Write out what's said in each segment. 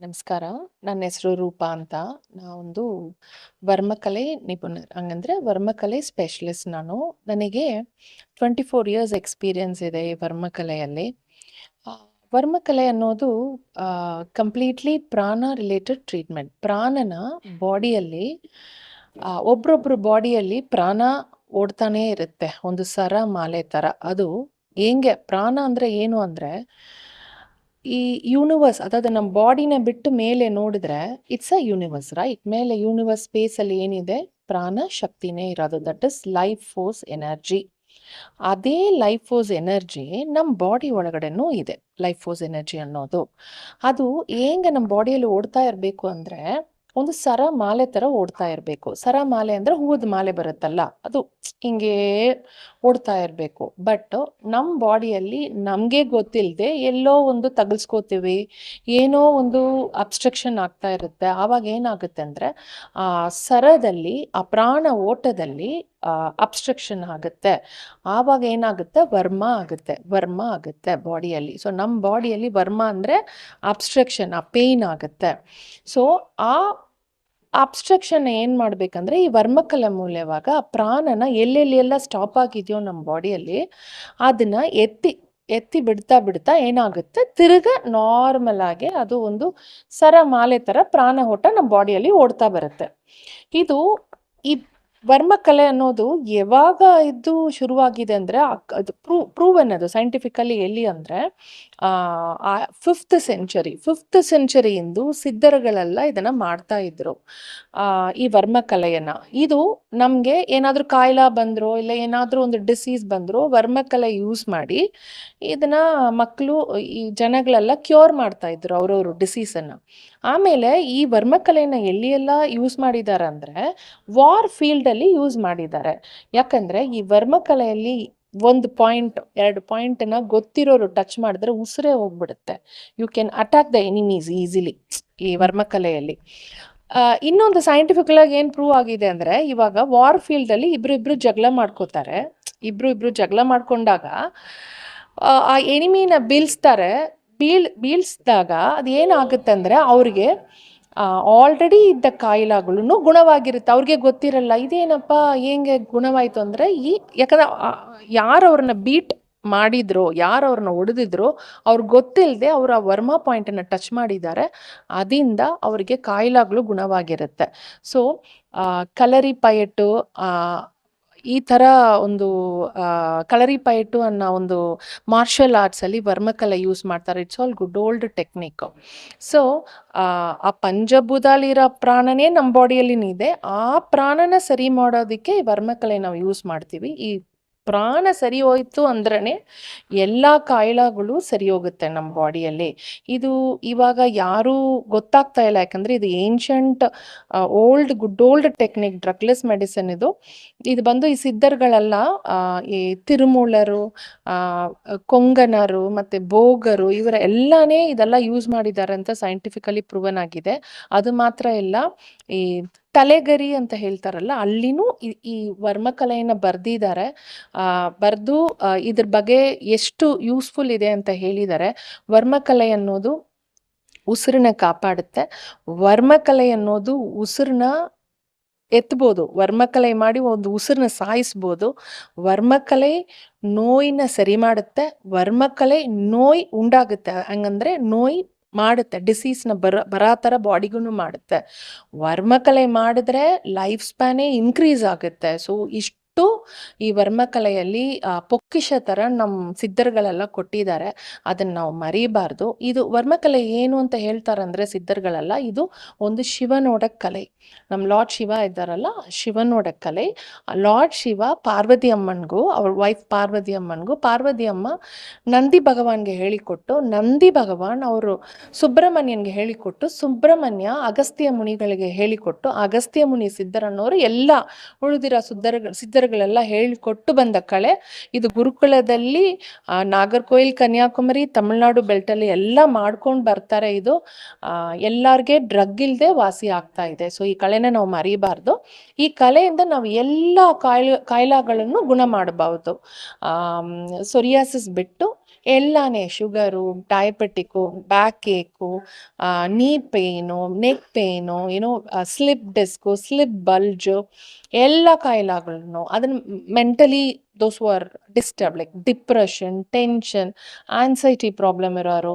ನಮಸ್ಕಾರ. ನನ್ನ ಹೆಸರು ರೂಪಾ ಅಂತ. ನಾವೊಂದು ವರ್ಮಕಲೆ ನಿಪುಣರು. ಹಂಗಂದ್ರೆ ವರ್ಮಕಲೆ ಸ್ಪೆಷಲಿಸ್ಟ್ ನಾನು. ನನಗೆ 24 ಇಯರ್ಸ್ ಎಕ್ಸ್‌ಪೀರಿಯನ್ಸ್ ಇದೆ ವರ್ಮಕಲೆಯಲ್ಲಿ. ವರ್ಮಕಲೆ ಅನ್ನೋದು ಕಂಪ್ಲೀಟ್ಲಿ ಪ್ರಾಣ ರಿಲೇಟೆಡ್ ಟ್ರೀಟ್ಮೆಂಟ್. ಪ್ರಾಣನ ಬಾಡಿಯಲ್ಲಿ ಒಬ್ರೊಬ್ರು ಬಾಡಿಯಲ್ಲಿ ಪ್ರಾಣ ಓಡ್ತಾನೇ ಇರುತ್ತೆ. ಒಂದು ಸರ, ಮಾಲೆ ತರ. ಅದು ಹೆಂಗೆ, ಪ್ರಾಣ ಅಂದ್ರೆ ಏನು ಅಂದ್ರೆ ಈ ಯೂನಿವರ್ಸ್ ಅದಾದ ನಮ್ಮ ಬಾಡಿನ ಬಿಟ್ಟು ಮೇಲೆ ನೋಡಿದ್ರೆ ಇಟ್ಸ್ ಅ ಯೂನಿವರ್ಸ್ ರೈಟ್ ಮೇಲೆ ಯೂನಿವರ್ಸ್ ಸ್ಪೇಸ್ ಅಲ್ಲಿ ಏನಿದೆ? ಪ್ರಾಣ, ಶಕ್ತಿನೇ ಇರೋದು. That is life force energy ಅದೇ ಲೈಫ್ ಫೋರ್ಸ್ ಎನರ್ಜಿ ನಮ್ಮ ಬಾಡಿ ಒಳಗಡೆನೂ ಇದೆ ಲೈಫ್ ಫೋರ್ಸ್ ಎನರ್ಜಿ ಅನ್ನೋದು. ಅದು ಹೆಂಗೆ ನಮ್ಮ ಬಾಡಿಯಲ್ಲಿ ಓಡ್ತಾ ಇರಬೇಕು ಅಂದ್ರೆ ಒಂದು ಸರ ಮಾಲೆ ತರ ಓಡ್ತಾ ಇರಬೇಕು. ಸರ ಮಾಲೆ ಅಂದ್ರೆ ಹೂವದ ಮಾಲೆ ಬರುತ್ತಲ್ಲ, ಅದು ಹಿಂಗೆ ಓಡ್ತಾ ಇರಬೇಕು. ಬಟ್ ನಮ್ಮ ಬಾಡಿಯಲ್ಲಿ ನಮಗೆ ಗೊತ್ತಿಲ್ಲದೆ ಎಲ್ಲೋ ಒಂದು ತಗಲ್ಸ್ಕೋತೀವಿ, ಏನೋ ಒಂದು ಅಬ್ಸ್ಟ್ರಕ್ಷನ್ ಆಗ್ತಾ ಇರುತ್ತೆ. ಆವಾಗ ಏನಾಗುತ್ತೆ ಅಂದ್ರೆ, ಆ ಸರದಲ್ಲಿ, ಆ ಪ್ರಾಣ ಓಟದಲ್ಲಿ ಅಬ್ಸ್ಟ್ರಕ್ಷನ್ ಆಗುತ್ತೆ. ಆವಾಗ ಏನಾಗುತ್ತೆ? ವರ್ಮ ಆಗುತ್ತೆ ವರ್ಮ ಆಗುತ್ತೆ ಬಾಡಿಯಲ್ಲಿ. ಸೊ ನಮ್ಮ ಬಾಡಿಯಲ್ಲಿ ವರ್ಮ ಅಂದ್ರೆ ಅಬ್ಸ್ಟ್ರಕ್ಷನ್, ಆ ಪೇಯ್ನ್ ಆಗುತ್ತೆ. ಸೊ ಆ ಅಬ್ಸ್ಟ್ರಕ್ಷನ್ ಏನು ಮಾಡಬೇಕಂದ್ರೆ, ಈ ವರ್ಮಕಲ ಮೂಲವಾಗ ಆ ಪ್ರಾಣನ ಎಲ್ಲೆಲ್ಲಿ ಎಲ್ಲ ಸ್ಟಾಪ್ ಆಗಿದೆಯೋ ನಮ್ಮ ಬಾಡಿಯಲ್ಲಿ ಅದನ್ನ ಎತ್ತಿ ಎತ್ತಿ ಬಿಡ್ತಾ ಬಿಡ್ತಾ ಏನಾಗುತ್ತೆ? ತಿರ್ಗ ನಾರ್ಮಲ್ ಆಗಿ ಅದು ಒಂದು ಸರ ಮಾಲೆ ಥರ ಪ್ರಾಣ ಓಟ ನಮ್ಮ ಬಾಡಿಯಲ್ಲಿ ಓಡ್ತಾ ಬರುತ್ತೆ. ಇದು ಈ ವರ್ಮಕಲೆ ಅನ್ನೋದು ಯಾವಾಗ ಇದು ಶುರುವಾಗಿದೆ ಅಂದರೆ ಅದು ಪ್ರೂ ಪ್ರೂವನ್ ಅದು ಸೈಂಟಿಫಿಕಲಿ ಎಲ್ಲಿ ಅಂದರೆ ಫಿಫ್ತ್ ಸೆಂಚುರಿ ಫಿಫ್ತ್ ಸೆಂಚುರಿಯಿಂದ ಸಿದ್ಧರುಗಳೆಲ್ಲ ಇದನ್ನು ಮಾಡ್ತಾ ಇದ್ರು. ಈ ವರ್ಮಕಲೆಯನ್ನು ಇದು ನಮಗೆ ಏನಾದರೂ ಕಾಯಿಲೆ ಬಂದರೂ ಇಲ್ಲ ಏನಾದರೂ ಒಂದು ಡಿಸೀಸ್ ಬಂದರೂ ವರ್ಮಕಲೆ ಯೂಸ್ ಮಾಡಿ ಇದನ್ನು ಮಕ್ಕಳು ಈ ಜನಗಳೆಲ್ಲ ಕ್ಯೂರ್ ಮಾಡ್ತಾ ಇದ್ರು ಅವರವರು ಡಿಸೀಸನ್ನು ಆಮೇಲೆ ಈ ವರ್ಮಕಲೆನ ಎಲ್ಲಿ ಎಲ್ಲ ಯೂಸ್ ಮಾಡಿದ್ದಾರೆ ಅಂದರೆ ವಾರ್ ಫೀಲ್ಡಲ್ಲಿ ಯೂಸ್ ಮಾಡಿದ್ದಾರೆ. ಯಾಕಂದರೆ ಈ ವರ್ಮಕಲೆಯಲ್ಲಿ ಒಂದು ಪಾಯಿಂಟ್ ಎರಡು ಪಾಯಿಂಟನ್ನ ಗೊತ್ತಿರೋರು ಟಚ್ ಮಾಡಿದ್ರೆ ಉಸಿರೇ ಹೋಗ್ಬಿಡುತ್ತೆ. You can attack the enemies easily ಈ ವರ್ಮಕಲೆಯಲ್ಲಿ. ಇನ್ನೊಂದು ಸೈಂಟಿಫಿಕಲ್ ಆಗಿ ಏನು ಪ್ರೂವ್ ಆಗಿದೆ ಅಂದರೆ ಇವಾಗ ವಾರ್ ಫೀಲ್ಡಲ್ಲಿ ಇಬ್ರು ಇಬ್ರು ಜಗಳ ಮಾಡ್ಕೋತಾರೆ. ಇಬ್ರು ಇಬ್ರು ಜಗಳ ಮಾಡ್ಕೊಂಡಾಗ ಆ, ಆ ಎನಿಮಿನ ಬೀಳ್ಸ್ತಾರೆ. ಬೀಳ್ ಬೀಳ್ಸ್ದಾಗ ಅದು ಏನಾಗುತ್ತೆ ಅಂದರೆ ಅವ್ರಿಗೆ ಆಲ್ರೆಡಿ ಇದ್ದ ಕಾಯಿಲೆಗಳೂ ಗುಣವಾಗಿರುತ್ತೆ. ಅವ್ರಿಗೆ ಗೊತ್ತಿರಲ್ಲ, ಇದೇನಪ್ಪ, ಹೆಂಗೆ ಗುಣವಾಯಿತು ಅಂದರೆ, ಈ, ಯಾಕಂದ್ರೆ ಯಾರು ಅವ್ರನ್ನ ಬೀಟ್ ಮಾಡಿದ್ರು, ಯಾರು ಅವ್ರನ್ನ ಹೊಡೆದಿದ್ರು ಅವ್ರಿಗೆ ಗೊತ್ತಿಲ್ಲದೆ ಅವರ ಆ ವರ್ಮ ಪಾಯಿಂಟನ್ನು ಟಚ್ ಮಾಡಿದ್ದಾರೆ. ಅದರಿಂದ ಅವರಿಗೆ ಕಾಯಿಲೆಗಳು ಗುಣವಾಗಿರುತ್ತೆ. ಸೊ ಕಲರಿ ಪಯಟ್ಟು ಈ ಥರ ಒಂದು ಕಲರಿ ಪಯಟ್ಟು ಅನ್ನೋ ಒಂದು ಮಾರ್ಷಲ್ ಆರ್ಟ್ಸಲ್ಲಿ ವರ್ಮಕಲೆ ಯೂಸ್ ಮಾಡ್ತಾರೆ. It's all good old technique so ಆ ಪಂಚಭೂತದಲ್ಲಿರೋ ಪ್ರಾಣನೇ ನಮ್ಮ ಬಾಡಿಯಲ್ಲಿ ಇದೆ. ಆ ಪ್ರಾಣನ ಸರಿ ಮಾಡೋದಕ್ಕೆ ವರ್ಮಕಲೆ ನಾವು ಯೂಸ್ ಮಾಡ್ತೀವಿ. ಈ ಪ್ರಾಣ ಸರಿ ಹೋಯ್ತು ಅಂದ್ರೆ ಎಲ್ಲ ಕಾಯಿಲೆಗಳು ಸರಿ ಹೋಗುತ್ತೆ ನಮ್ಮ ಬಾಡಿಯಲ್ಲಿ. ಇದು ಇವಾಗ ಯಾರೂ ಗೊತ್ತಾಗ್ತಾ ಇಲ್ಲ, ಯಾಕಂದರೆ ಇದು ancient old good old technique drugless medicine ಇದು. ಇದು ಬಂದು ಈ ಸಿದ್ಧರುಗಳೆಲ್ಲ ಈ ತಿರುಮೂಲರು ಕೊಂಗನರು, ಮತ್ತು ಬೋಗರು ಇವರ ಎಲ್ಲಾನೇ ಇದೆಲ್ಲ ಯೂಸ್ ಮಾಡಿದ್ದಾರೆ ಅಂತ ಸೈಂಟಿಫಿಕಲಿ ಪ್ರೂವನ್ ಆಗಿದೆ. ಅದು ಮಾತ್ರ ಇಲ್ಲ, ಈ ತಲೆಗರಿ ಅಂತ ಹೇಳ್ತಾರಲ್ಲ, ಅಲ್ಲಿನೂ ಈ ವರ್ಮಕಲೆಯನ್ನು ಬರೆದಿದ್ದಾರೆ. ಬರೆದು ಇದ್ರ ಬಗ್ಗೆ ಎಷ್ಟು ಯೂಸ್ಫುಲ್ ಇದೆ ಅಂತ ಹೇಳಿದ್ದಾರೆ ವರ್ಮಕಲೆ ಅನ್ನೋದು ಉಸಿರನ್ನ ಕಾಪಾಡುತ್ತೆ. ವರ್ಮಕಲೆ ಅನ್ನೋದು ಉಸಿರನ್ನ ಎತ್ಬೋದು, ವರ್ಮಕಲೆ ಮಾಡಿ ಒಂದು ಉಸಿರನ್ನ ಸಾಯಿಸ್ಬೋದು. ವರ್ಮಕಲೆ ನೋಯಿನ ಸರಿ ಮಾಡುತ್ತೆ, ವರ್ಮಕಲೆ ನೋಯ್ ಉಂಡಾಗುತ್ತೆ. ಹಂಗಂದ್ರೆ ನೋಯ್ ಮಾಡುತ್ತೆ ಡಿಸೀಸ್ನ ಬರ, ಬರೋ ಥರ ಬಾಡಿಗೂ ಮಾಡುತ್ತೆ. ವರ್ಮಕಲೆ ಮಾಡಿದ್ರೆ ಲೈಫ್ ಸ್ಪ್ಯಾನೇ ಇನ್ಕ್ರೀಸ್ ಆಗುತ್ತೆ. ಸೊ ಇಷ್ಟು ಈ ವರ್ಮಕಲೆಯಲ್ಲಿ ಪೊಕ್ಕಿಶ ಥರ ನಮ್ಮ ಸಿದ್ಧರುಗಳೆಲ್ಲ ಕೊಟ್ಟಿದ್ದಾರೆ. ಅದನ್ನು ನಾವು ಮರಿಬಾರ್ದು. ಇದು ವರ್ಮಕಲೆ ಏನು ಅಂತ ಹೇಳ್ತಾರಂದ್ರೆ ಸಿದ್ಧರುಗಳೆಲ್ಲ, ಇದು ಒಂದು ಶಿವನೋಡ ಕಲೆ. ನಮ್ಮ ಲಾರ್ಡ್ ಶಿವ ಇದ್ದಾರಲ್ಲ, ಶಿವನೋಡ ಕಲೆ. ಲಾರ್ಡ್ ಶಿವ ಪಾರ್ವತಿ ಅಮ್ಮನಿಗೂ ಅವ್ರ ವೈಫ್ ಪಾರ್ವತಿ ಅಮ್ಮನಿಗೂ ಪಾರ್ವತಿ ಅಮ್ಮ ನಂದಿ ಭಗವಾನ್ಗೆ ಹೇಳಿಕೊಟ್ಟು, ನಂದಿ ಭಗವಾನ್ ಅವರು ಸುಬ್ರಹ್ಮಣ್ಯನ್ಗೆ ಹೇಳಿಕೊಟ್ಟು, ಸುಬ್ರಹ್ಮಣ್ಯ ಅಗಸ್ತ್ಯ ಮುನಿಗಳಿಗೆ ಹೇಳಿಕೊಟ್ಟು, ಅಗಸ್ತ್ಯ ಮುನಿ ಸಿದ್ಧರನ್ನೋರು ಎಲ್ಲ ಉಳಿದಿರೋ ಸುದ್ದರ ಸಿದ್ಧರುಗಳೆಲ್ಲ ಹೇಳಿಕೊಟ್ಟು ಬಂದ ಕಳೆ, ಇದು ಗುರುಕುಲದಲ್ಲಿ ನಾಗರ್ಕೋಯಿಲ್, ಕನ್ಯಾಕುಮಾರಿ, ತಮಿಳ್ನಾಡು ಬೆಲ್ಟಲ್ಲಿ ಎಲ್ಲ ಮಾಡ್ಕೊಂಡು ಬರ್ತಾರೆ ಇದು. ಎಲ್ಲರಿಗೆ ಡ್ರಗ್ ಇಲ್ಲದೆ ವಾಸಿ ಆಗ್ತಾ ಇದೆ. ಸೊ, ಈ ಕಳೆನ ನಾವು ಮರಿಬಾರ್ದು. ಈ ಕಲೆಯಿಂದ ನಾವು ಎಲ್ಲ ಕಾಯಿಲೆ, ಕಾಯಿಲೆಗಳನ್ನು ಗುಣ ಮಾಡಬಹುದು ಸೊರಿಯಾಸಿಸ್ ಬಿಟ್ಟು ಎಲ್ಲಾನೇ sugar, diabetic back ache knee pain neck pain ಏನೋ ಸ್ಲಿಪ್ ಡಿಸ್ಕು ಸ್ಲಿಪ್ ಬಲ್ಜು ಎಲ್ಲ ಕಾಯಿಲೆಗಳನ್ನು ಅದನ್ನು mentally those are disturb like depression tension anxiety problem ಇರೋರು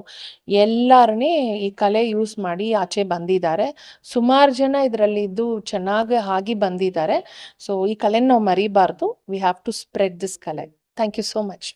ಎಲ್ಲರನ್ನೇ ಈ ಕಲೆ ಯೂಸ್ ಮಾಡಿ ಆಚೆ ಬಂದಿದ್ದಾರೆ. ಸುಮಾರು ಜನ ಇದರಲ್ಲಿ ಇದ್ದು ಚೆನ್ನಾಗಿ ಆಗಿ ಬಂದಿದ್ದಾರೆ. ಸೊ ಈ ಕಲೆನ ನಾವು ಮರಿಬಾರ್ದು. We have to spread this ಕಲೆ. Thank you so much